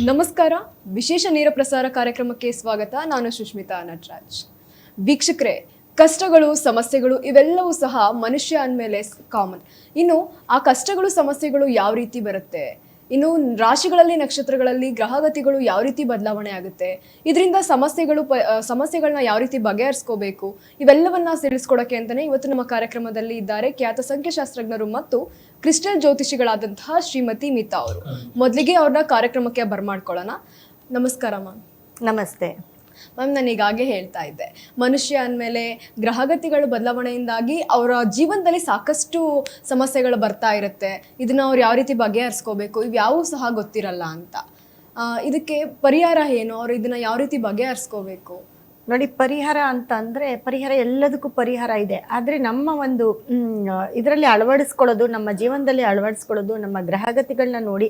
ನಮಸ್ಕಾರ. ವಿಶೇಷ ನೇರ ಪ್ರಸಾರ ಕಾರ್ಯಕ್ರಮಕ್ಕೆ ಸ್ವಾಗತ. ನಾನು ಸುಷ್ಮಿತಾ ನಟರಾಜ್. ವೀಕ್ಷಕರೇ, ಕಷ್ಟಗಳು, ಸಮಸ್ಯೆಗಳು ಇವೆಲ್ಲವೂ ಸಹ ಮನುಷ್ಯ ಅಂದಮೇಲೆ ಕಾಮನ್ ಇನ್ನು ಆ ಕಷ್ಟಗಳು, ಸಮಸ್ಯೆಗಳು ಯಾವ ರೀತಿ ಬರುತ್ತೆ? ಇನ್ನು ರಾಶಿಗಳಲ್ಲಿ, ನಕ್ಷತ್ರಗಳಲ್ಲಿ ಗ್ರಹಗತಿಗಳು ಯಾವ ರೀತಿ ಬದಲಾವಣೆ ಆಗುತ್ತೆ? ಇದರಿಂದ ಸಮಸ್ಯೆಗಳು ಪ ಸಮಸ್ಯೆಗಳನ್ನ ಯಾವ ರೀತಿ ಬಗೆಹರಿಸ್ಕೋಬೇಕು? ಇವೆಲ್ಲವನ್ನ ತಿಳಿಸ್ಕೊಡಕ್ಕೆ ಅಂತಾನೆ ಇವತ್ತು ನಮ್ಮ ಕಾರ್ಯಕ್ರಮದಲ್ಲಿ ಇದ್ದಾರೆ ಖ್ಯಾತ ಸಂಖ್ಯಾಶಾಸ್ತ್ರಜ್ಞರು ಮತ್ತು ಕ್ರಿಸ್ಟಲ್ ಜ್ಯೋತಿಷಿಗಳಾದಂತಹ ಶ್ರೀಮತಿ ಮಿತಾ ಅವರು. ಮೊದಲಿಗೆ ಅವ್ರನ್ನ ಕಾರ್ಯಕ್ರಮಕ್ಕೆ ಬರ್ಮಾಡ್ಕೊಳ್ಳೋಣ. ನಮಸ್ಕಾರ ಮ್ಯಾಮ್. ನಮಸ್ತೆ. ಮ್ಯಾಮ್, ನಾನು ಈಗಾಗಲೇ ಹೇಳ್ತಾ ಇದ್ದೆ. ಮನುಷ್ಯ ಅಂದಮೇಲೆ ಗ್ರಹಗತಿಗಳ ಬದಲಾವಣೆಯಿಂದಾಗಿ ಅವರ ಜೀವನದಲ್ಲಿ ಸಾಕಷ್ಟು ಸಮಸ್ಯೆಗಳು ಬರ್ತಾ ಇರುತ್ತೆ. ಇದನ್ನು ಅವ್ರು ಯಾವ ರೀತಿ ಬಗೆಹರಿಸ್ಕೋಬೇಕು? ಇವ್ಯಾವೂ ಸಹ ಗೊತ್ತಿರಲ್ಲ ಅಂತ. ಇದಕ್ಕೆ ಪರಿಹಾರ ಏನು? ಅವ್ರು ಇದನ್ನು ಯಾವ ರೀತಿ ಬಗೆಹರಿಸ್ಕೋಬೇಕು? ನೋಡಿ, ಪರಿಹಾರ ಅಂತ ಅಂದರೆ ಪರಿಹಾರ ಎಲ್ಲದಕ್ಕೂ ಪರಿಹಾರ ಇದೆ. ಆದರೆ ನಮ್ಮ ಒಂದು ಇದರಲ್ಲಿ ಅಳವಡಿಸ್ಕೊಳ್ಳೋದು, ನಮ್ಮ ಜೀವನದಲ್ಲಿ ಅಳವಡಿಸ್ಕೊಳ್ಳೋದು, ನಮ್ಮ ಗ್ರಹಗತಿಗಳನ್ನ ನೋಡಿ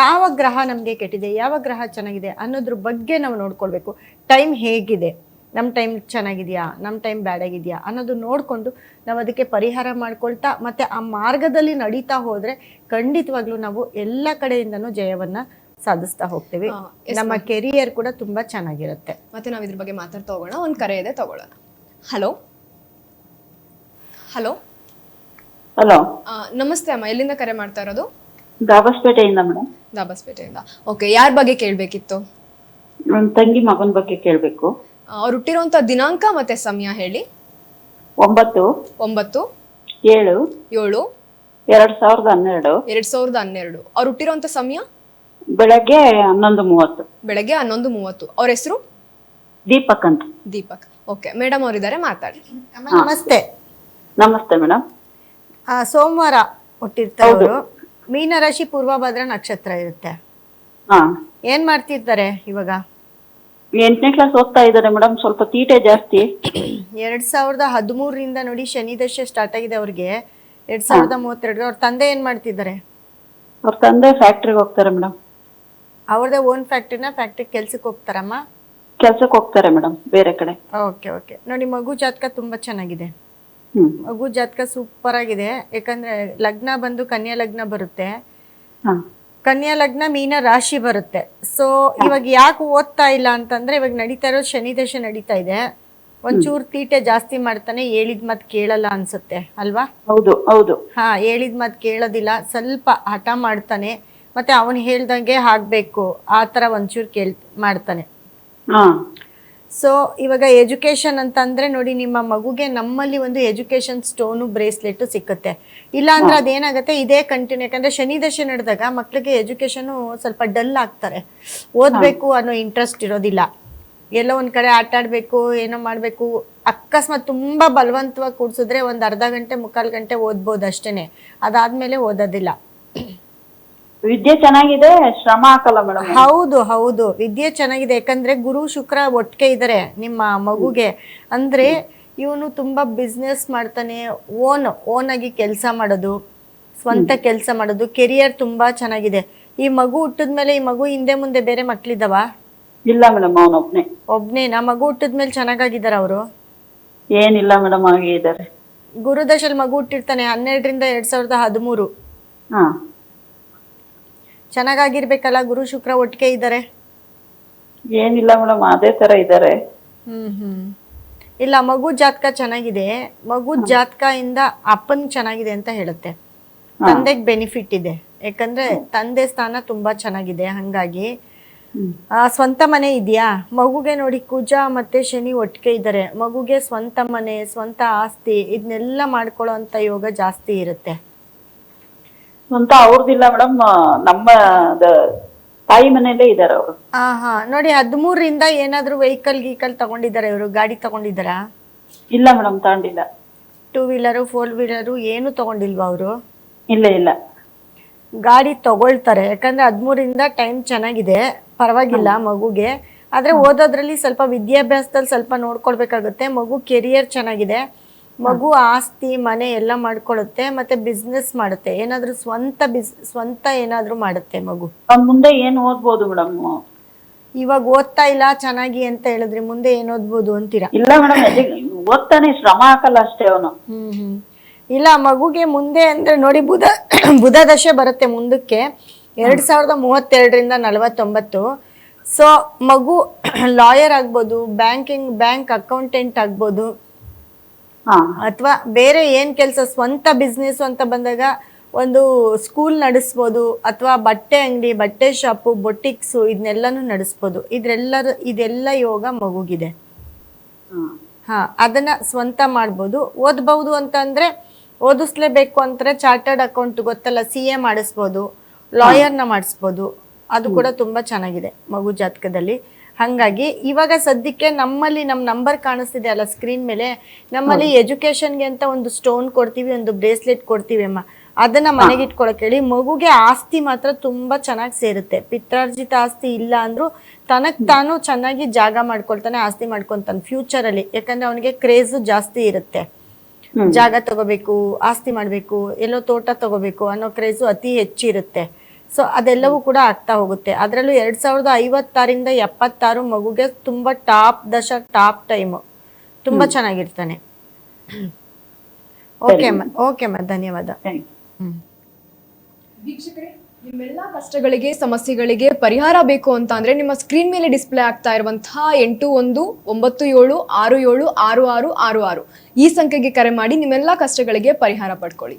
ಯಾವ ಗ್ರಹ ನಮಗೆ ಕೆಟ್ಟಿದೆ, ಯಾವ ಗ್ರಹ ಚೆನ್ನಾಗಿದೆ ಅನ್ನೋದ್ರ ಬಗ್ಗೆ ನಾವು ನೋಡ್ಕೊಳ್ಬೇಕು. ಟೈಮ್ ಹೇಗಿದೆ? ನಮ್ಮ ಟೈಮ್ ಚೆನ್ನಾಗಿದೆಯಾ? ನಮ್ಮ ಟೈಮ್ ಬ್ಯಾಡಾಗಿದೆಯಾ? ಅನ್ನೋದು ನೋಡಿಕೊಂಡು ನಾವು ಅದಕ್ಕೆ ಪರಿಹಾರ ಮಾಡ್ಕೊಳ್ತಾ, ಮತ್ತು ಆ ಮಾರ್ಗದಲ್ಲಿ ನಡೀತಾ ಹೋದರೆ ಖಂಡಿತವಾಗ್ಲೂ ನಾವು ಎಲ್ಲ ಕಡೆಯಿಂದನೂ ಜಯವನ್ನು ಸಾಧಿಸ್ತಾ ಹೋಗ್ತೀವಿ. ನಮ್ಮ ಕೆರಿಯರ್ ಕೂಡ ತುಂಬಾ ಚೆನ್ನಾಗಿರುತ್ತೆ. ಮತ್ತೆ ನಾವು ಇದ್ರ ಬಗ್ಗೆ ಮಾತಾಡ್ತಾ ಹೋಗೋಣ ಒಂದು ಕರೆ ಇದೆ ತಗೊಳ್ಳೋಣ. ಹಲೋ ಹಲೋ ಹಲೋ ನಮಸ್ತೆ ಅಮ್ಮ ಎಲ್ಲಿಂದ ಕರೆ ಮಾಡ್ತಾ ಇರೋದು? ದಾಬಸ್ಪೇಟೆಯಿಂದ ಮೇಡಮ್ ದಾಬಸ್ಪೇಟೆಯಿಂದ. ಓಕೆ ಯಾರ ಬಗ್ಗೆ ಕೇಳಬೇಕಿತ್ತು? ನನ್ನ ತಂಗಿ ಮಗನ ಬಗ್ಗೆ ಕೇಳಬೇಕು. ಅವ್ರು ಹುಟ್ಟಿರುವಂತ ದಿನಾಂಕ ಮತ್ತೆ ಸಮಯ ಹೇಳಿ. ಒಂಬತ್ತು. ಒಂಬತ್ತು. ಏಳು. ಏಳು. ಎರಡ್ ಸಾವಿರದ ಹನ್ನೆರಡು. ಎರಡ್ ಸಾವಿರದ ಹನ್ನೆರಡು. ಅವ್ರು ಹುಟ್ಟಿರುವಂತ ಸಮಯ? ಬೆಳಗ್ಗೆ ಹನ್ನೊಂದು ಮೂವತ್ತು. ಬೆಳಗ್ಗೆ ಹನ್ನೊಂದು ಮೂವತ್ತು. ಅವ್ರ ಹೆಸರು? ದೀಪಕ್ ಅಂತ. ದೀಪಕ್. ಓಕೆ ಮೇಡಮ್ ಅವರಿದ್ದಾರೆ ಮಾತಾಡಿ. ನಮಸ್ತೆ. ನಮಸ್ತೆ ಮೇಡಮ್. ಆ, ಸೋಮವಾರ ಹುಟ್ಟಿರ್ತಾರೆ ಅವರು. ಮೀನರಾಶಿ ಪೂರ್ವಭದ್ರ ನಕ್ಷತ್ರ ಇರುತ್ತೆ. ಹಾ. ಏನ್ ಮಾಡ್ತಿರ್ತಾರೆ ಇವಾಗ? ಎಂಟನೇ ಕ್ಲಾಸ್ ಹೋಗ್ತಾ ಇದ್ದಾರೆ ಮೇಡಮ್ ಸ್ವಲ್ಪ ತೀಟೆ ಜಾಸ್ತಿ. ಎರಡ್ ಸಾವಿರದ ಹದಿಮೂರರಿಂದ ನೋಡಿ ಶನಿ ದಶೆ ಸ್ಟಾರ್ಟ್ ಆಗಿದೆ ಅವ್ರಿಗೆ. ಎರಡ್ ಸಾವಿರದ ಮೂವತ್ತೆರಡು ಅವ್ರ ತಂದೆ ಏನ್ ಮಾಡ್ತಿದ್ದಾರೆ? ಅವ್ರ ತಂದೆ ಫ್ಯಾಕ್ಟ್ರಿಗೆ ಹೋಗ್ತಾರೆ ಮೇಡಮ್. ಅವ್ರದೇ ಓನ್ ಫ್ಯಾಕ್ಟ್ರಿನ ಫ್ಯಾಕ್ಟ್ರಿ ಕೆಲ್ಸಕ್ಕೆ ಹೋಗ್ತಾರಮ್ಮ? ಕೆಲ್ಸಕ್ಕೆ ಹೋಗ್ತಾರೆ ಮೇಡಮ್ ಬೇರೆ ಕಡೆ. ಓಕೆ ಓಕೆ ನೋಡಿ ಮಗು ಜಾತಕ ತುಂಬಾ ಚೆನ್ನಾಗಿದೆ. ಮಗು ಜಾತಕ ಸೂಪರ್ ಆಗಿದೆ. ಯಾಕಂದ್ರೆ ಲಗ್ನ ಬಂದು ಕನ್ಯಾ ಲಗ್ನ ಬರುತ್ತೆ. ಕನ್ಯಾ ಲಗ್ನ ಮೀನ ರಾಶಿ ಬರುತ್ತೆ. ಸೊ ಇವಾಗ ಯಾಕೆ ಓದ್ತಾ ಇಲ್ಲ ಅಂತಂದ್ರೆ ಇವಾಗ ನಡೀತಾ ಇರೋ ಶನಿ ದಶೆ ನಡೀತಾ ಇದೆ. ಒಂಚೂರು ತೀಟೆ ಜಾಸ್ತಿ ಮಾಡ್ತಾನೆ ಹೇಳಿದ ಮಾತು ಕೇಳಲ್ಲ ಅನ್ಸುತ್ತೆ ಅಲ್ವಾ? ಹೌದು ಹೌದು. ಹಾ ಹೇಳಿದ ಮಾತು ಕೇಳೋದಿಲ್ಲ. ಸ್ವಲ್ಪ ಹಠ ಮಾಡ್ತಾನೆ. ಮತ್ತೆ ಅವನು ಹೇಳ್ದಂಗೆ ಆಗ್ಬೇಕು ಆ ಥರ ಒಂಚೂರು ಕೇಳ್ ಮಾಡ್ತಾನೆ. ಸೊ ಇವಾಗ ಎಜುಕೇಶನ್ ಅಂತಂದ್ರೆ ನೋಡಿ ನಿಮ್ಮ ಮಗುಗೆ ನಮ್ಮಲ್ಲಿ ಒಂದು ಎಜುಕೇಶನ್ ಸ್ಟೋನು ಬ್ರೇಸ್ಲೆಟ್ ಸಿಕ್ಕುತ್ತೆ. ಇಲ್ಲಾಂದ್ರೆ ಅದೇನಾಗುತ್ತೆ? ಇದೇ ಕಂಟಿನ್ಯೂ ಯಾಕಂದ್ರೆ ಶನಿ ದಶೆ ನಡೆದಾಗ ಮಕ್ಳಿಗೆ ಎಜುಕೇಶನ್ ಸ್ವಲ್ಪ ಡಲ್ ಆಗ್ತಾರೆ. ಓದ್ಬೇಕು ಅನ್ನೋ ಇಂಟ್ರೆಸ್ಟ್ ಇರೋದಿಲ್ಲ. ಎಲ್ಲೋ ಒಂದ್ ಕಡೆ ಆಟ ಆಡ್ಬೇಕು ಏನೋ ಮಾಡ್ಬೇಕು ಅಕಸ್ಮಾತ್ ತುಂಬಾ ಬಲವಂತವಾಗಿ ಕೂಡ್ಸಿದ್ರೆ ಒಂದ್ ಅರ್ಧ ಗಂಟೆ ಮುಕ್ಕಾಲು ಗಂಟೆ ಓದ್ಬೋದು ಅಷ್ಟೇನೆ. ಅದಾದ್ಮೇಲೆ ಓದೋದಿಲ್ಲ. ವಿದ್ಯೆ ಚೆನ್ನಾಗಿದೆ ಶ್ರಮ ಹಾಕಲ್ಲ ಮೇಡಮ್ ಹೌದು ಹೌದು. ವಿದ್ಯೆ ಚೆನ್ನಾಗಿದೆ. ಯಾಕಂದ್ರೆ ಗುರು ಶುಕ್ರ ಒಟ್ಟಿಗೆ ಇದಾರೆ ನಿಮ್ಮ ಮಗುಗೆ. ಅಂದ್ರೆ ಇವನು ತುಂಬಾ ಬಿಸ್ನೆಸ್ ಮಾಡ್ತಾನೆ ಓನ್ ಓನ್ ಆಗಿ ಕೆಲಸ ಮಾಡೋದು ಸ್ವಂತ ಕೆಲಸ ಮಾಡೋದು ಕೆರಿಯರ್ ತುಂಬಾ ಚೆನ್ನಾಗಿದೆ. ಈ ಮಗು ಹುಟ್ಟಿದ್ಮೇಲೆ ಈ ಮಗು ಹಿಂದೆ ಮುಂದೆ ಬೇರೆ ಮಕ್ಳಿದಾವ? ಇಲ್ಲ ಮೇಡಮ್ ಒಬ್ನೇ. ನಾ ಮಗು ಹುಟ್ಟಿದ್ಮೇಲೆ ಚೆನ್ನಾಗಿದ್ದಾರೆ ಅವರು? ಏನಿಲ್ಲ ಮೇಡಮ್ ಹಾಗೆ ಇದ್ದಾರೆ ಗುರುದಶಲ್ ಮಗು ಹುಟ್ಟಿರ್ತಾನೆ ಹನ್ನೆರಡರಿಂದ ಎರಡ್ ಸಾವಿರದ ಹದಿಮೂರು. ಹಾ. ಚೆನ್ನಾಗಾಗಿರ್ಬೇಕಲ್ಲ ಗುರು ಶುಕ್ರ ಒಟ್ಟಿಗೆ ಇದ್ದಾರೆ? ಏನಿಲ್ಲ ಮೇಡಮ್ ಅದೇ ತರ ಇದ್ದಾರೆ. ಹ್ಮ್ ಹ್ಮ್. ಇಲ್ಲ ಮಗು ಜಾತಕ ಚೆನ್ನಾಗಿದೆ. ಮಗು ಜಾತಕ ಇಂದ ಅಪ್ಪನ್ ಚೆನ್ನಾಗಿದೆ ಅಂತ ಹೇಳುತ್ತೆ. ತಂದೆಗ್ ಬೆನಿಫಿಟ್ ಇದೆ. ಯಾಕಂದ್ರೆ ತಂದೆ ಸ್ಥಾನ ತುಂಬಾ ಚೆನ್ನಾಗಿದೆ ಹಂಗಾಗಿ. ಆ, ಸ್ವಂತ ಮನೆ ಇದೆಯಾ? ಮಗುಗೆ ನೋಡಿ ಕುಜ ಮತ್ತೆ ಶನಿ ಒಟ್ಟಿಗೆ ಇದ್ದಾರೆ. ಮಗುಗೆ ಸ್ವಂತ ಮನೆ ಸ್ವಂತ ಆಸ್ತಿ ಇದನ್ನೆಲ್ಲ ಮಾಡ್ಕೊಳ್ಳೋ ಅಂತ ಯೋಗ ಜಾಸ್ತಿ ಇರುತ್ತೆ. ಸ್ವಂತ ಅವ್ರದಿಲ್ಲ ಮೇಡಮ್ ನಮ್ಮ ತಾಯಿ ಮನೆಯಲ್ಲೇ ಇದಾರೆ ಅವರು. ಹಾ ನೋಡಿ ಹದಿಮೂರರಿಂದ ಏನಾದ್ರೂ ವೆಹಿಕಲ್ ಗೀಕಲ್ ತಗೊಂಡಿದ್ದಾರೆ ಇವರು ಗಾಡಿ ತಗೊಂಡಿದ್ದಾರಾ? ಇಲ್ಲ ಮೇಡಮ್ ತಗೊಂಡಿಲ್ಲ. ಟೂ ವೀಲರ್ ಫೋರ್ ವೀಲರ್ ಏನು ತಗೊಂಡಿಲ್ವಾ ಅವರು? ಇಲ್ಲ ಇಲ್ಲ. ಗಾಡಿ ತಗೊಳ್ತಾರೆ ಯಾಕಂದ್ರೆ ಹದಿಮೂರಿಂದ ಟೈಮ್ ಚೆನ್ನಾಗಿದೆ ಪರವಾಗಿಲ್ಲ ಮಗುಗೆ. ಆದ್ರೆ ಓದೋದ್ರಲ್ಲಿ ಸ್ವಲ್ಪ ವಿದ್ಯಾಭ್ಯಾಸದಲ್ಲಿ ಸ್ವಲ್ಪ ನೋಡ್ಕೊಳ್ಬೇಕಾಗುತ್ತೆ ಮಗು ಕೆರಿಯರ್ ಚೆನ್ನಾಗಿದೆ. ಮಗು ಆಸ್ತಿ ಮನೆ ಎಲ್ಲ ಮಾಡ್ಕೊಳ್ಳುತ್ತೆ ಮತ್ತೆ ಬಿಸ್ನೆಸ್ ಮಾಡುತ್ತೆ. ಏನಾದ್ರೂ ಸ್ವಂತ ಬಿಸ್ ಸ್ವಂತ ಏನಾದ್ರೂ ಮಾಡುತ್ತೆ ಮಗು. ಅವ್ನ್ ಮುಂದೆ ಏನ್ ಓದ್ಬೋದು ಮೇಡಮ್ ಇವಾಗ ಓದ್ತಾ ಇಲ್ಲ ಚೆನ್ನಾಗಿ ಅಂತ ಹೇಳಿದ್ರೆ ಮುಂದೆ ಏನ್ ಓದ್ಬೋದು ಅಂತೀರಾ? ಇಲ್ಲ ಮೇಡಮ್ ಓದ್ತಾನೆ ಶ್ರಮ ಹಾಕಲ್ಲ ಅಷ್ಟೇ ಅವನು. ಹ್ಮ್ ಹ್ಮ್. ಇಲ್ಲ ಮಗುಗೆ ಮುಂದೆ ಅಂದ್ರೆ ನೋಡಿ ಬುಧ ಬುಧ ದಶೆ ಬರುತ್ತೆ ಮುಂದಕ್ಕೆ. ಎರಡ್ ಸಾವಿರದ ಮೂವತ್ತೆರಡರಿಂದ ನಲವತ್ತೊಂಬತ್ತು. ಸೊ ಮಗು ಲಾಯರ್ ಆಗ್ಬೋದು ಬ್ಯಾಂಕಿಂಗ್ ಬ್ಯಾಂಕ್ ಅಕೌಂಟೆಂಟ್ ಆಗ್ಬೋದು. ಅಥವಾ ಬೇರೆ ಏನ್ ಕೆಲಸ ಸ್ವಂತ ಬಿಸ್ನೆಸ್ ಅಂತ ಬಂದಾಗ ಒಂದು ಸ್ಕೂಲ್ ನಡೆಸ್ಬೋದು ಅಥವಾ ಬಟ್ಟೆ ಅಂಗಡಿ ಬಟ್ಟೆ ಶಾಪು ಬೊಟಿಕ್ಸು ಇದನ್ನೆಲ್ಲನೂ ನಡೆಸ್ಬೋದು. ಇದ್ರೆಲ್ಲರ ಇದೆಲ್ಲ ಯೋಗ ಮಗುಗಿದೆ. ಹಾ. ಹಾ ಅದನ್ನ ಸ್ವಂತ ಮಾಡ್ಬೋದು. ಓದ್ಬಹುದು ಅಂತ ಅಂದ್ರೆ ಓದಿಸ್ಲೇಬೇಕು ಅಂದ್ರೆ ಚಾರ್ಟರ್ಡ್ ಅಕೌಂಟ್ ಗೊತ್ತಲ್ಲ ಸಿ ಎ ಮಾಡಿಸ್ಬೋದು ಲಾಯರ್ನ ಮಾಡಿಸ್ಬೋದು. ಅದು ಕೂಡ ತುಂಬಾ ಚೆನ್ನಾಗಿದೆ ಮಗು ಜಾತಕದಲ್ಲಿ. ಹಾಗಾಗಿ ಇವಾಗ ಸದ್ಯಕ್ಕೆ ನಮ್ಮಲ್ಲಿ ನಮ್ಮ ನಂಬರ್ ಕಾಣಿಸ್ತಿದೆ ಅಲ್ಲ ಸ್ಕ್ರೀನ್ ಮೇಲೆ. ನಮ್ಮಲ್ಲಿ ಎಜುಕೇಶನ್ಗೆ ಅಂತ ಒಂದು ಸ್ಟೋನ್ ಕೊಡ್ತೀವಿ ಒಂದು ಬ್ರೇಸ್ಲೆಟ್ ಕೊಡ್ತೀವಿ ಅಮ್ಮ. ಅದನ್ನ ಮನೆಗೆ ಇಟ್ಕೊಳಕ್ ಹೇಳಿ ಮಗುಗೆ ಆಸ್ತಿ ಮಾತ್ರ ತುಂಬಾ ಚೆನ್ನಾಗಿ ಸೇರುತ್ತೆ. ಪಿತ್ರಾರ್ಜಿತ ಆಸ್ತಿ ಇಲ್ಲ ಅಂದ್ರೂ ತನಗ್ ತಾನು ಚೆನ್ನಾಗಿ ಜಾಗ ಮಾಡ್ಕೊಳ್ತಾನೆ ಆಸ್ತಿ ಮಾಡ್ಕೊಂತಾನೆ ಫ್ಯೂಚರ್ ಅಲ್ಲಿ. ಯಾಕಂದ್ರೆ ಅವನಿಗೆ ಕ್ರೇಜ್ ಜಾಸ್ತಿ ಇರುತ್ತೆ. ಜಾಗ ತಗೋಬೇಕು ಆಸ್ತಿ ಮಾಡ್ಬೇಕು ಎಲ್ಲೋ ತೋಟ ತಗೋಬೇಕು ಅನ್ನೋ ಕ್ರೇಜು ಅತಿ ಹೆಚ್ಚಿರುತ್ತೆ. ಸೊ ಅದೆಲ್ಲವೂ ಕೂಡ ಆಗ್ತಾ ಹೋಗುತ್ತೆ. ಅದರಲ್ಲೂ ಎರಡ್ ಸಾವಿರದ ಐವತ್ತಾರಿಂದ ಎಪ್ಪತ್ತಾರು ಮಗುಗೆ ತುಂಬಾ ಟಾಪ್ ದಶ ಟಾಪ್ ಟೈಮು. ತುಂಬಾ ಚೆನ್ನಾಗಿರ್ತಾನೆ. ಓಕೆ ಅಮ್ಮ ಓಕೆ ಅಮ್ಮ ಧನ್ಯವಾದ. ವೀಕ್ಷಕರೇ ನಿಮ್ಮೆಲ್ಲ ಕಷ್ಟಗಳಿಗೆ ಸಮಸ್ಯೆಗಳಿಗೆ ಪರಿಹಾರ ಬೇಕು ಅಂತ ಅಂದ್ರೆ ನಿಮ್ಮ ಸ್ಕ್ರೀನ್ ಮೇಲೆ ಡಿಸ್ಪ್ಲೇ ಆಗ್ತಾ ಇರುವಂತಹ ಎಂಟು ಒಂದು ಒಂಬತ್ತು ಏಳು ಆರು ಏಳು ಆರು ಆರು ಆರು ಆರು. ಈ ಸಂಖ್ಯೆಗೆ ಕರೆ ಮಾಡಿ ನಿಮ್ಮೆಲ್ಲಾ ಕಷ್ಟಗಳಿಗೆ ಪರಿಹಾರ ಪಡ್ಕೊಳ್ಳಿ.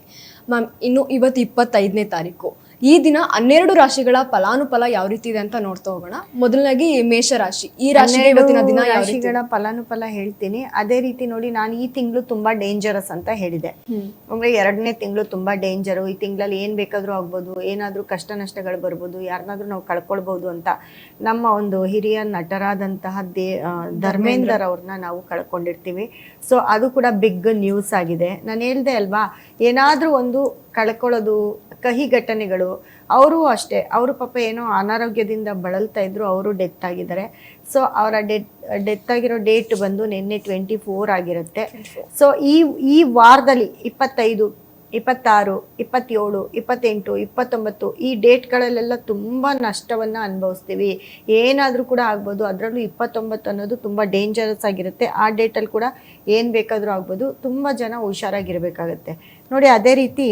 ಮ್ಯಾಮ್ ಇನ್ನು ಇವತ್ತು ಇಪ್ಪತ್ತೈದನೇ ತಾರೀಕು. ಈ ದಿನ ಹನ್ನೆರಡು ರಾಶಿಗಳ ಫಲಾನುಫಲ ಯಾವ ರೀತಿ ಇದೆ ಅಂತ ನೋಡ್ತಾ ಹೋಗೋಣ. ಮೊದಲನಾಗಿ ಮೇಷರಾಶಿ ಈ ರಾಶಿಗೆ ಇವತ್ತಿನ ದಿನ ಯಾವ ರೀತಿ? ರಾಶಿಗಳ ಫಲಾನುಫಲ ಹೇಳ್ತೀನಿ. ಅದೇ ರೀತಿ ನೋಡಿ ನಾನು ಈ ತಿಂಗಳು ತುಂಬಾ ಡೇಂಜರಸ್ ಅಂತ ಹೇಳಿದೆ. ಅಂದ್ರೆ ಎರಡನೇ ತಿಂಗಳು ತುಂಬಾ ಡೇಂಜರ್ ಈ ತಿಂಗಳಲ್ಲಿ ಏನ್ ಬೇಕಾದ್ರೂ ಆಗ್ಬೋದು ಏನಾದ್ರೂ ಕಷ್ಟ ನಷ್ಟಗಳು ಬರ್ಬೋದು ಯಾರನ್ನಾದ್ರೂ ನಾವು ಕಳ್ಕೊಳ್ಬಹುದು ಅಂತ ನಮ್ಮ ಒಂದು ಹಿರಿಯ ನಟರಾದಂತಹ ದೇ ಧರ್ಮೇಂದರ್ ಅವ್ರನ್ನ ನಾವು ಕಳ್ಕೊಂಡಿರ್ತೀವಿ. ಸೊ ಅದು ಕೂಡ ಬಿಗ್ ನ್ಯೂಸ್ ಆಗಿದೆ. ನಾನು ಹೇಳ್ದೆ ಅಲ್ವಾ ಏನಾದ್ರೂ ಒಂದು ಕಳ್ಕೊಳ್ಳೋದು ಕಹಿ ಘಟನೆಗಳು ಅವರು ಅಷ್ಟೇ ಅವರು ಪಾಪ ಏನೋ ಅನಾರೋಗ್ಯದಿಂದ ಬಳಲ್ತಾ ಇದ್ರು ಅವರು ಡೆತ್ ಆಗಿದ್ದಾರೆ. ಸೊ ಅವರ ಡೆತ್ ಡೆತ್ ಆಗಿರೋ ಡೇಟ್ ಬಂದು ನಿನ್ನೆ ಟ್ವೆಂಟಿ ಫೋರ್ ಆಗಿರುತ್ತೆ ಸೊ ಈ ಈ ವಾರದಲ್ಲಿ ಇಪ್ಪತ್ತೈದು ಇಪ್ಪತ್ತಾರು ಇಪ್ಪತ್ತೇಳು ಇಪ್ಪತ್ತೆಂಟು ಇಪ್ಪತ್ತೊಂಬತ್ತು ಈ ಡೇಟ್ಗಳಲ್ಲೆಲ್ಲ ತುಂಬ ನಷ್ಟವನ್ನು ಅನುಭವಿಸ್ತೀವಿ. ಏನಾದರೂ ಕೂಡ ಆಗ್ಬೋದು ಅದರಲ್ಲೂ ಇಪ್ಪತ್ತೊಂಬತ್ತು ಅನ್ನೋದು ತುಂಬ ಡೇಂಜರಸ್ ಆಗಿರುತ್ತೆ. ಆ ಡೇಟಲ್ಲಿ ಕೂಡ ಏನು ಬೇಕಾದರೂ ಆಗ್ಬೋದು. ತುಂಬ ಜನ ಹುಷಾರಾಗಿರಬೇಕಾಗತ್ತೆ. ನೋಡಿ ಅದೇ ರೀತಿ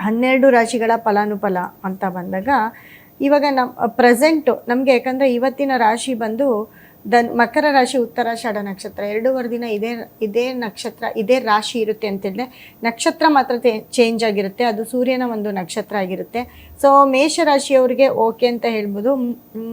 ಹನ್ನೆರಡು ರಾಶಿಗಳ ಫಲಾನುಫಲ ಅಂತ ಬಂದಾಗ ಇವಾಗ ನಮ್ಮ ಪ್ರೆಸೆಂಟು ನಮಗೆ ಯಾಕಂದರೆ ಇವತ್ತಿನ ರಾಶಿ ಬಂದು ದನ್ ಮಕರ ರಾಶಿ ಉತ್ತರಾಷಾಢ ನಕ್ಷತ್ರ. ಎರಡೂವರೆ ದಿನ ಇದೇ ಇದೇ ನಕ್ಷತ್ರ, ಇದೇ ರಾಶಿ ಇರುತ್ತೆ ಅಂತೇಳಿದ್ರೆ ನಕ್ಷತ್ರ ಮಾತ್ರ ಚೇಂಜ್ ಆಗಿರುತ್ತೆ. ಅದು ಸೂರ್ಯನ ಒಂದು ನಕ್ಷತ್ರ ಆಗಿರುತ್ತೆ. ಸೊ ಮೇಷರಾಶಿಯವರಿಗೆ ಓಕೆ ಅಂತ ಹೇಳ್ಬೋದು.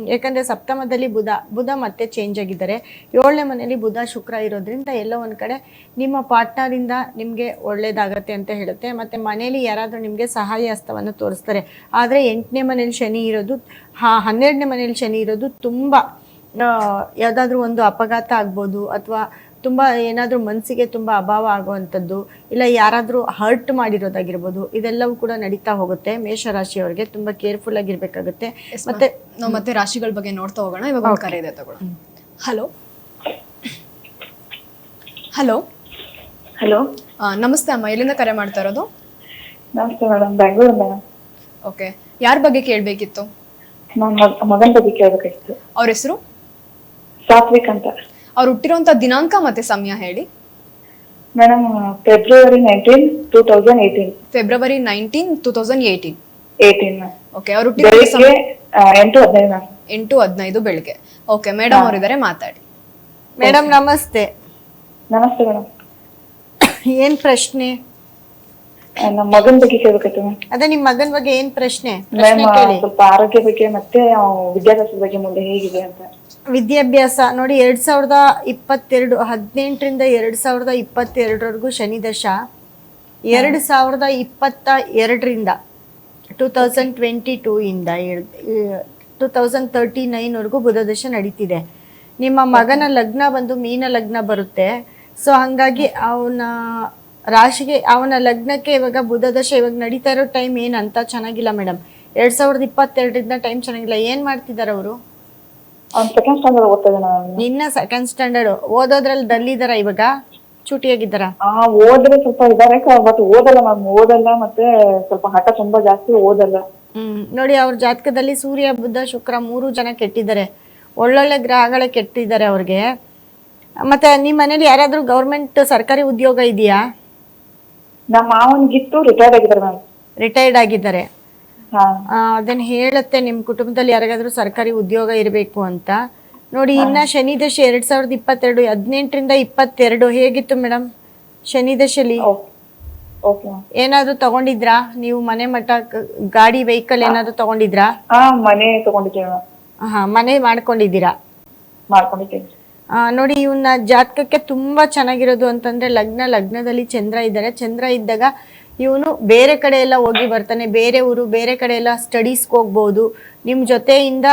ಯಾಕಂದ್ರೆ ಸಪ್ತಮದಲ್ಲಿ ಬುಧ ಬುಧ ಮತ್ತೆ ಚೇಂಜ್ ಆಗಿದ್ದಾರೆ. ಏಳನೇ ಮನೆಯಲ್ಲಿ ಬುಧ, ಶುಕ್ರ ಇರೋದ್ರಿಂದ ಎಲ್ಲೋ ಒಂದು ಕಡೆ ನಿಮ್ಮ ಪಾರ್ಟ್ನರಿಂದ ನಿಮಗೆ ಒಳ್ಳೇದಾಗತ್ತೆ ಅಂತ ಹೇಳುತ್ತೆ. ಮತ್ತು ಮನೆಯಲ್ಲಿ ಯಾರಾದರೂ ನಿಮಗೆ ಸಹಾಯ ಹಸ್ತವನ್ನು ತೋರಿಸ್ತಾರೆ. ಆದರೆ ಎಂಟನೇ ಮನೇಲಿ ಶನಿ ಇರೋದು, ಹಾ, ಹನ್ನೆರಡನೇ ಮನೇಲಿ ಶನಿ ಇರೋದು ತುಂಬ ಯಾವುದಾದ್ರೂ ಒಂದು ಅಪಘಾತ ಆಗ್ಬೋದು ಅಥವಾ ತುಂಬ ಏನಾದ್ರೂ ಮನಸ್ಸಿಗೆ ತುಂಬಾ ಅಭಾವ ಆಗುವಂಥದ್ದು ಇಲ್ಲ ಯಾರಾದ್ರೂ ಹರ್ಟ್ ಮಾಡಿರೋದಾಗಿರ್ಬೋದು ಇದೆಲ್ಲವೂ ಕೂಡ ನಡೀತಾ ಹೋಗುತ್ತೆ. ಮೇಷರಾಶಿಯವರಿಗೆ ತುಂಬಾ ಕೇರ್ಫುಲ್ ಆಗಿರ್ಬೇಕಾಗುತ್ತೆ. ಮತ್ತೆ ನಾವು ಮತ್ತೆ ರಾಶಿಗಳ ಬಗ್ಗೆ ನೋಡ್ತಾ ಹೋಗೋಣ. ಇವಾಗ ಒಂದು ಕರೆ ಇದೆ ತಗೊಳ್ಳೋಣ. ಹಲೋ ಹಲೋ ಹಲೋ ನಮಸ್ತೆ ಅಮ್ಮ ಎಲ್ಲಿಂದ ಕರೆ ಮಾಡ್ತಾ ಇರೋದು? ನಮಸ್ತೆ ಮೇಡಮ್ ಬೆಂಗಳೂರು ಮೇಡಮ್ ಓಕೆ ಯಾರ ಬಗ್ಗೆ ಕೇಳಬೇಕಿತ್ತು? ಮಗನ ಬಗ್ಗೆ ಕೇಳಬೇಕಿತ್ತು. ಅವ್ರ ಹೆಸರು? ಸಾತ್ವಿಕ್ ಅಂತ. ಅವ್ರು ಹುಟ್ಟಿರುವಂತ ದಿನಾಂಕ ಮತ್ತೆ ಸಮಯ ಹೇಳಿ. Madam February nineteen two thousand eighteen February nineteen two thousand eighteen eighteen okay ಅವ್ರು ಹುಟ್ಟಿದ ಸಮಯ ಆ, ಎಂಟು ಹದಿನೈದು ಮ್ಯಾಮ್ ಎಂಟು ಹದಿನೈದು ಬೆಳಿಗ್ಗೆ. ಓಕೆ ಮೇಡಮ್ ಅವರಿದ್ದಾರೆ ಮಾತಾಡಿ. ಮೇಡಮ್ ನಮಸ್ತೆ. ನಮಸ್ತೆ ಮೇಡಮ್ ಏನ್ ಪ್ರಶ್ನೆ? ನಮ್ಮ ಮಗನ ಬಗ್ಗೆ ಕೇಳಬೇಕಾಯ್ತು ಮ್ಯಾಮ್ ಅದೇ ನಿಮ್ಮ ಮಗನ್ ಬಗ್ಗೆ ಏನ್ ಪ್ರಶ್ನೆ? ಪ್ರಶ್ನೆ ಮ್ಯಾಮ್ ಕೇಳಿ. ಸ್ವಲ್ಪ ಆರೋಗ್ಯ ಬಗ್ಗೆ ಮತ್ತೆ ಅವ್ನ್ ವಿದ್ಯಾಭ್ಯಾಸದ ಬಗ್ಗೆ ಮುಂದೆ ಹೇಗಿದೆ ಅಂತ. ವಿದ್ಯಾಭ್ಯಾಸ ನೋಡಿ ಎರಡು ಸಾವಿರದ ಇಪ್ಪತ್ತೆರಡು, ಹದಿನೆಂಟರಿಂದ ಎರಡು ಸಾವಿರದ ಇಪ್ಪತ್ತೆರಡರವರೆಗೂ ಶನಿ ದಶ, ಎರಡು ಸಾವಿರದ ಇಪ್ಪತ್ತ ಎರಡರಿಂದ ಟೂ ತೌಸಂಡ್ ಟ್ವೆಂಟಿ ಟೂ ಇಂದ ಟೂ ತೌಸಂಡ್ ತರ್ಟಿ ನೈನ್ವರೆಗೂ ಬುಧದಶ ನಡೀತಿದೆ. ನಿಮ್ಮ ಮಗನ ಲಗ್ನ ಬಂದು ಮೀನ ಲಗ್ನ ಬರುತ್ತೆ. ಸೊ ಹಾಗಾಗಿ ಅವನ ರಾಶಿಗೆ, ಅವನ ಲಗ್ನಕ್ಕೆ ಇವಾಗ ಬುಧದಶ ಇವಾಗ ನಡೀತಾ ಇರೋ ಟೈಮ್ ಏನು ಅಂತ ಚೆನ್ನಾಗಿಲ್ಲ ಮೇಡಮ್ ಎರಡು ಸಾವಿರದ ಇಪ್ಪತ್ತೆರಡರಿಂದ ಟೈಮ್ ಚೆನ್ನಾಗಿಲ್ಲ. ಏನು ಮಾಡ್ತಿದ್ದಾರೆ ಅವರು? ಸೆಕೆಂಡ್ ಸ್ಟ್ಯಾಂಡರ್ಡ್ ಓದ್ತಾ ಇದ್ದಾನೆ ನಿನ್ನ ಸೆಕೆಂಡ್ ಸ್ಟ್ಯಾಂಡರ್ಡ್ ಓದೋದ್ರಲ್ಲಿ ಡಲ್ ಇದಾರ ಇವಾಗ? ಚೂಟಿಯಾಗಿದ್ದಾರ? ಆ ಓದ್ರೆ ಸ್ವಲ್ಪ ಇದಾರೆ ಬಟ್ ಓದಲ್ಲ ಮ್ಯಾಮ್ ಓದಲ್ಲ ಮತ್ತೆ ಸ್ವಲ್ಪ ಹಠ ತುಂಬಾ ಜಾಸ್ತಿ ಓದಲ್ಲ. ಹ್ಮ್ ನೋಡಿ ಅವ್ರ ಜಾತಕದಲ್ಲಿ ಸೂರ್ಯ ಬುದ್ಧ ಶುಕ್ರ ಮೂರು ಜನ ಕೆಟ್ಟಿದ್ದಾರೆ. ಒಳ್ಳೊಳ್ಳೆ ಗ್ರಹಗಳೇ ಕೆಟ್ಟಿದ್ದಾರೆ ಅವ್ರಿಗೆ. ಮತ್ತೆ ನಿಮ್ಮ ಮನೇಲಿ ಯಾರಾದ್ರೂ ಗೌರ್ಮೆಂಟ್ ಸರ್ಕಾರಿ ಉದ್ಯೋಗ ಇದೆಯಾ? ನಮ್ಮ ಮಾವನ್ಗಿತ್ತು ರಿಟೈರ್ಡ್ ಆಗಿದ್ದಾರೆ ಮ್ಯಾಮ್ ರಿಟೈರ್ಡ್ ಆಗಿದ್ದಾರೆ. ಅದನ್ನ ಹೇಳುತ್ತೆ ನಿಮ್ ಕುಟುಂಬದಲ್ಲಿ ಯಾರಿಗಾದ್ರೂ ಸರ್ಕಾರಿ ಉದ್ಯೋಗ ಇರಬೇಕು ಅಂತ. ನೋಡಿ ಇನ್ನ ಶನಿ ದಶೆ ಎರಡ್ ಸಾವಿರದ ಇಪ್ಪತ್ತೆರಡು ಹದಿನೆಂಟರಿಂದ ಇಪ್ಪತ್ತೆರಡು ಹೇಗಿತ್ತು ಮೇಡಮ್ ಶನಿ ದಶೆಲಿ? ಏನಾದ್ರು ತಗೊಂಡಿದ್ರಾ? ನೀವು ಮನೆ ಮಠ ಗಾಡಿ ವೆಹಿಕಲ್ ಏನಾದ್ರೂ ತಗೊಂಡಿದ್ರಾ? ಹಾ ಮನೆ ಹಾ ಮಾಡ್ಕೊಂಡಿದ್ದೀರಾ? ನೋಡಿ ಇವನ್ನ ಜಾತಕಕ್ಕೆ ತುಂಬಾ ಚೆನ್ನಾಗಿರೋದು ಅಂತಂದ್ರೆ ಲಗ್ನ ಲಗ್ನದಲ್ಲಿ ಚಂದ್ರ ಇದ್ದಾರೆ. ಚಂದ್ರ ಇದ್ದಾಗ ಇವನು ಬೇರೆ ಕಡೆ ಎಲ್ಲ ಹೋಗಿ ಬರ್ತಾನೆ ಬೇರೆ ಊರು ಬೇರೆ ಕಡೆ ಎಲ್ಲ ಸ್ಟಡೀಸ್ಗೆ ಹೋಗ್ಬೋದು. ನಿಮ್ಮ ಜೊತೆಯಿಂದ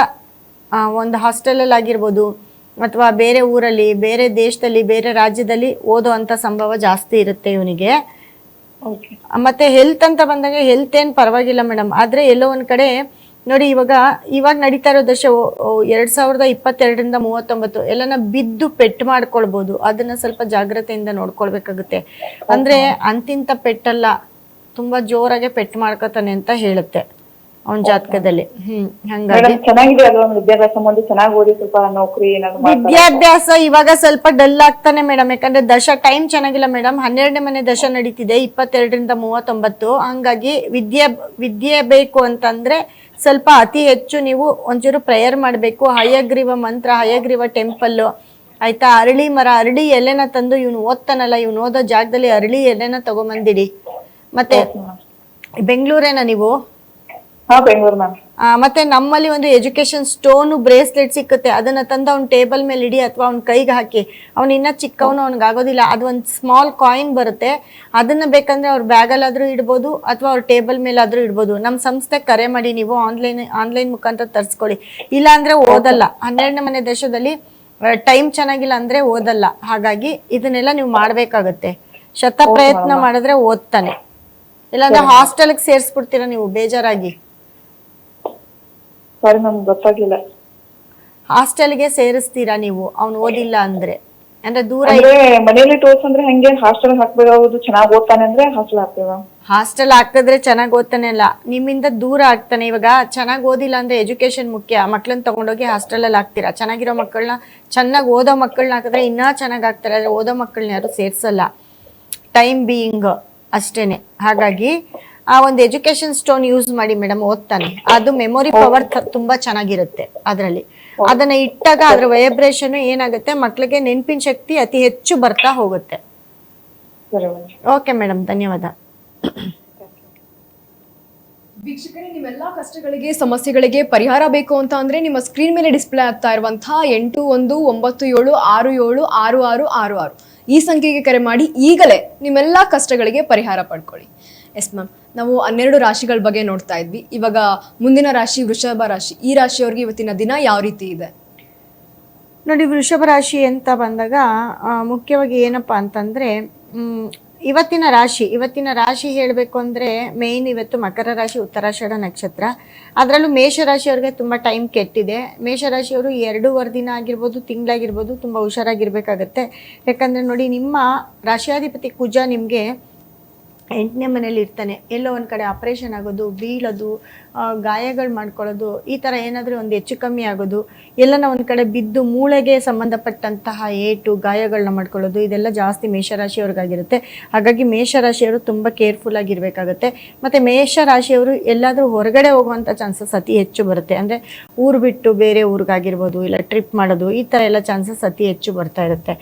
ಒಂದು ಹಾಸ್ಟೆಲಲ್ಲಿ ಆಗಿರ್ಬೋದು ಅಥವಾ ಬೇರೆ ಊರಲ್ಲಿ ಬೇರೆ ದೇಶದಲ್ಲಿ ಬೇರೆ ರಾಜ್ಯದಲ್ಲಿ ಓದೋ ಅಂಥ ಸಂಭವ ಜಾಸ್ತಿ ಇರುತ್ತೆ ಇವನಿಗೆ. ಮತ್ತೆ ಹೆಲ್ತ್ ಅಂತ ಬಂದಾಗ ಹೆಲ್ತ್ ಏನು ಪರವಾಗಿಲ್ಲ ಮೇಡಮ್ ಆದರೆ ಎಲ್ಲೋ ಒಂದು ಕಡೆ ನೋಡಿ ಇವಾಗ ಇವಾಗ ನಡೀತಾ ಇರೋ ದಶ ಎರಡು ಸಾವಿರದ ಇಪ್ಪತ್ತೆರಡರಿಂದ ಮೂವತ್ತೊಂಬತ್ತು ಎಲ್ಲನ ಬಿದ್ದು ಪೆಟ್ಟು ಮಾಡ್ಕೊಳ್ಬೋದು. ಅದನ್ನ ಸ್ವಲ್ಪ ಜಾಗ್ರತೆಯಿಂದ ನೋಡ್ಕೊಳ್ಬೇಕಾಗುತ್ತೆ. ಅಂದ್ರೆ ಅಂತಿಂತ ಪೆಟ್ಟಲ್ಲ. ತುಂಬಾ ಜೋರಾಗೆ ಪೆಟ್ಟು ಮಾಡ್ಕೋತಾನೆ ಅಂತ ಹೇಳುತ್ತೆ ಅವನ ಜಾತಕದಲ್ಲಿ. ಹ್ಮ್ ಹಂಗಾಗಿ. ಮೇಡಮ್ ಚೆನ್ನಾಗಿದೆ ಅಲ್ವಾ ವಿದ್ಯಾಭ್ಯಾಸ ಮುಂದೆ ಚೆನ್ನಾಗಿ ಓದಿ ಸ್ವಲ್ಪ ನೌಕರಿ ಏನಾದ್ರು ಮಾಡ್ತಾರೆ? ವಿದ್ಯಾಭ್ಯಾಸ ಇವಾಗ ಸ್ವಲ್ಪ ಡಲ್ ಆಗ್ತಾನೆ ಮೇಡಮ್ ಯಾಕಂದ್ರೆ ದಶ ಟೈಮ್ ಚೆನ್ನಾಗಿಲ್ಲ ಮೇಡಮ್. ಹನ್ನೆರಡನೇ ಮನೆ ದಶ ನಡೀತಿದೆ ಇಪ್ಪತ್ತೆರಡರಿಂದ ಮೂವತ್ತೊಂಬತ್ತು. ಹಂಗಾಗಿ ವಿದ್ಯೆ ವಿದ್ಯೆ ಬೇಕು ಅಂತಂದ್ರೆ ಸ್ವಲ್ಪ ಅತಿ ಹೆಚ್ಚು ನೀವು ಒಂಚೂರು ಪ್ರೇಯರ್ ಮಾಡಬೇಕು. ಹಯಗ್ರೀವ ಮಂತ್ರ ಹಯಗ್ರೀವ ಟೆಂಪಲ್ ಆಯ್ತಾ? ಅರಳಿ ಮರ ಅರಳಿ ಎಲೆನ ತಂದು ಇವನು ಓದ್ತಾನಲ್ಲ ಇವನು ಓದೋ ಜಾಗದಲ್ಲಿ ಅರಳಿ ಎಲೆನ ತಗೊಂಬಂದಿಡಿ. ಮತ್ತೆ ಬೆಂಗಳೂರೇನ ನೀವು? ಹಾ ಬೆಂಗಳೂರು ಮ್ಯಾಮ್ ಆ, ಮತ್ತೆ ನಮ್ಮಲ್ಲಿ ಒಂದು ಎಜುಕೇಶನ್ ಸ್ಟೋನ್ ಬ್ರೇಸ್ಲೆಟ್ ಸಿಕ್ಕುತ್ತೆ. ಅದನ್ನ ತಂದು ಅವ್ನ ಟೇಬಲ್ ಮೇಲೆ ಇಡಿ ಅಥವಾ ಅವ್ನ ಕೈಗೆ ಹಾಕಿ. ಅವ್ನು ಇನ್ನ ಚಿಕ್ಕವನು ಅವ್ನಿಗೆ ಆಗೋದಿಲ್ಲ. ಅದು ಒಂದು ಸ್ಮಾಲ್ ಕಾಯಿನ್ ಬರುತ್ತೆ. ಅದನ್ನ ಬೇಕಂದ್ರೆ ಅವ್ರ ಬ್ಯಾಗಲ್ಲಾದ್ರೂ ಇಡ್ಬೋದು ಅಥವಾ ಅವ್ರ ಟೇಬಲ್ ಮೇಲಾದ್ರೂ ಇಡ್ಬೋದು. ನಮ್ಮ ಸಂಸ್ಥೆ ಕರೆ ಮಾಡಿ ನೀವು ಆನ್ಲೈನ್ ಆನ್ಲೈನ್ ಮುಖಾಂತರ ತರಿಸ್ಕೊಳ್ಳಿ. ಇಲ್ಲ ಅಂದ್ರೆ ಓದಲ್ಲ. ಹನ್ನೆರಡನೇ ಮನೆ ದೇಶದಲ್ಲಿ ಟೈಮ್ ಚೆನ್ನಾಗಿಲ್ಲ ಅಂದ್ರೆ ಓದಲ್ಲ. ಹಾಗಾಗಿ ಇದನ್ನೆಲ್ಲ ನೀವು ಮಾಡ್ಬೇಕಾಗತ್ತೆ. ಶತ ಪ್ರಯತ್ನ ಮಾಡಿದ್ರೆ ಓದ್ತಾನೆ. ಇಲ್ಲಾಂದ್ರೆ ಹಾಸ್ಟೆಲ್ಗೆ ಸೇರಿಸ್ಬಿಡ್ತೀರಾ ನೀವು? ಬೇಜಾರಾಗಿ. ಸಾರಿ ಮ್ಯಾಮ್ ಹಾಸ್ಟೆಲ್ ಹಾಸ್ಟೆಲ್ಗೆ ಸೇರಿಸ್ತೀರಾ ನೀವು? ಅವ್ನು ಓದಿಲ್ಲ ಅಂದ್ರೆ. ಅಂದ್ರೆ ದೂರ ಅಂದ್ರೆ ಮನೇಲಿ ತೋರ್ಸಂದ್ರೆ ಹೆಂಗೆ ಹಾಸ್ಟೆಲ್ ಹಾಕ್ಬೇಕಾಗೋದು ಚೆನ್ನಾಗಿ ಓದ್ತಾನೆ ಅಂದ್ರೆ ಹಾಸ್ಟೆಲ್ ಹಾಕ್ತೇವ ಹಾಸ್ಟೆಲ್ ಹಾಕಿದ್ರೆ ಚೆನ್ನಾಗಿ ಓದ್ತಾನೆ ಅಲ್ಲ. ನಿಮ್ಮಿಂದ ದೂರ ಆಗ್ತಾನೆ ಇವಾಗ. ಚೆನ್ನಾಗಿ ಓದಿಲ್ಲ ಅಂದ್ರೆ ಎಜುಕೇಶನ್ ಮುಖ್ಯ. ಮಕ್ಳನ್ನ ತಗೊಂಡೋಗಿ ಹಾಸ್ಟೆಲಲ್ಲಿ ಹಾಕ್ತೀರಾ? ಚೆನ್ನಾಗಿರೋ ಮಕ್ಕಳನ್ನ ಚೆನ್ನಾಗಿ ಓದೋ ಮಕ್ಕಳನ್ನ ಹಾಕಿದ್ರೆ ಇನ್ನೂ ಚೆನ್ನಾಗಿ ಆಗ್ತಾರೆ. ಆದ್ರೆ ಓದೋ ಮಕ್ಕಳನ್ನ ಯಾರು ಸೇರ್ಸಲ್ಲ. Time being. ಅಷ್ಟೇನೆ. ಹಾಗಾಗಿ ಆ ಒಂದು ಎಜುಕೇಶನ್ ಸ್ಟೋನ್ ಯೂಸ್ ಮಾಡಿ ಮೇಡಮ್ ಓದ್ತಾನೆ. ಅದು ಮೆಮೊರಿ ಪವರ್ ತುಂಬಾ ಚೆನ್ನಾಗಿರುತ್ತೆ ಅದರಲ್ಲಿ. ಅದನ್ನ ಇಟ್ಟಾಗ ಅದ್ರ ವೈಬ್ರೇಷನ್ ಏನಾಗುತ್ತೆ? ಮಕ್ಕಳಿಗೆ ನೆನಪಿನ ಶಕ್ತಿ ಅತಿ ಹೆಚ್ಚು ಬರ್ತಾ ಹೋಗುತ್ತೆ. ಓಕೆ ಮೇಡಮ್ ಧನ್ಯವಾದ. ವೀಕ್ಷಕರೇ, ನಿಮ್ಮೆಲ್ಲ ಕಷ್ಟಗಳಿಗೆ, ಸಮಸ್ಯೆಗಳಿಗೆ ಪರಿಹಾರ ಬೇಕು ಅಂತ ಅಂದ್ರೆ ನಿಮ್ಮ ಸ್ಕ್ರೀನ್ ಮೇಲೆ ಡಿಸ್ಪ್ಲೇ ಆಗ್ತಾ ಇರುವಂತಹ ಎಂಟು ಒಂದು, ಒಂಬತ್ತು ಏಳು, ಆರು ಏಳು, ಆರು ಆರು ಆರು ಆರು. ಈ ಸಂಖ್ಯೆಗೆ ಕರೆ ಮಾಡಿ ಈಗಲೇ ನಿಮ್ಮೆಲ್ಲ ಕಷ್ಟಗಳಿಗೆ ಪರಿಹಾರ ಪಡ್ಕೊಳ್ಳಿ. ಎಸ್ ಮ್ಯಾಮ್ ನಾವು ಹನ್ನೆರಡು ರಾಶಿಗಳ ಬಗ್ಗೆ ನೋಡ್ತಾ ಇದ್ವಿ. ಇವಾಗ ಮುಂದಿನ ರಾಶಿ ವೃಷಭ ರಾಶಿ. ಈ ರಾಶಿಯವ್ರಿಗೆ ಇವತ್ತಿನ ದಿನ ಯಾವ ರೀತಿ ಇದೆ? ನೋಡಿ, ವೃಷಭ ರಾಶಿ ಅಂತ ಬಂದಾಗ ಮುಖ್ಯವಾಗಿ ಏನಪ್ಪ ಅಂತಂದ್ರೆ ಇವತ್ತಿನ ರಾಶಿ ಇವತ್ತಿನ ರಾಶಿ ಹೇಳಬೇಕು ಅಂದರೆ ಮೇಯ್ನ್ ಇವತ್ತು ಮಕರ ರಾಶಿ, ಉತ್ತರಾಷಾಢ ನಕ್ಷತ್ರ. ಅದರಲ್ಲೂ ಮೇಷರಾಶಿಯವ್ರಿಗೆ ತುಂಬ ಟೈಮ್ ಕೆಟ್ಟಿದೆ. ಮೇಷರಾಶಿಯವರು ಎರಡೂವರೆ ದಿನ ಆಗಿರ್ಬೋದು, ತಿಂಗಳಾಗಿರ್ಬೋದು, ತುಂಬ ಹುಷಾರಾಗಿರ್ಬೇಕಾಗತ್ತೆ. ಯಾಕಂದರೆ ನೋಡಿ, ನಿಮ್ಮ ರಾಶಿಯಾಧಿಪತಿ ಕುಜ ನಿಮಗೆ ಎಂಟನೇ ಮನೇಲಿ ಇರ್ತಾನೆ. ಎಲ್ಲೋ ಒಂದು ಕಡೆ ಆಪ್ರೇಷನ್ ಆಗೋದು, ಬೀಳೋದು ಗಾಯಗಳು ಮಾಡ್ಕೊಳ್ಳೋದು, ಈ ಥರ ಏನಾದರೂ ಒಂದು ಹೆಚ್ಚು ಕಮ್ಮಿ ಆಗೋದು, ಎಲ್ಲನ ಒಂದು ಕಡೆ ಬಿದ್ದು ಮೂಳೆಗೆ ಸಂಬಂಧಪಟ್ಟಂತಹ ಏಟು ಗಾಯಗಳನ್ನ ಮಾಡ್ಕೊಳ್ಳೋದು, ಇದೆಲ್ಲ ಜಾಸ್ತಿ ಮೇಷರಾಶಿಯವ್ರಿಗಾಗಿರುತ್ತೆ. ಹಾಗಾಗಿ ಮೇಷರಾಶಿಯವರು ತುಂಬ ಕೇರ್ಫುಲ್ ಆಗಿರಬೇಕಾಗತ್ತೆ. ಮತ್ತು ಮೇಷರಾಶಿಯವರು ಎಲ್ಲಾದರೂ ಹೊರಗಡೆ ಹೋಗುವಂಥ ಚಾನ್ಸಸ್ ಅತಿ ಹೆಚ್ಚು ಬರುತ್ತೆ. ಅಂದರೆ ಊರು ಬಿಟ್ಟು ಬೇರೆ ಊರಿಗಾಗಿರ್ಬೋದು, ಇಲ್ಲ ಟ್ರಿಪ್ ಮಾಡೋದು, ಈ ಥರ ಎಲ್ಲ ಚಾನ್ಸಸ್ ಅತಿ ಹೆಚ್ಚು ಬರ್ತಾ ಇರುತ್ತೆ.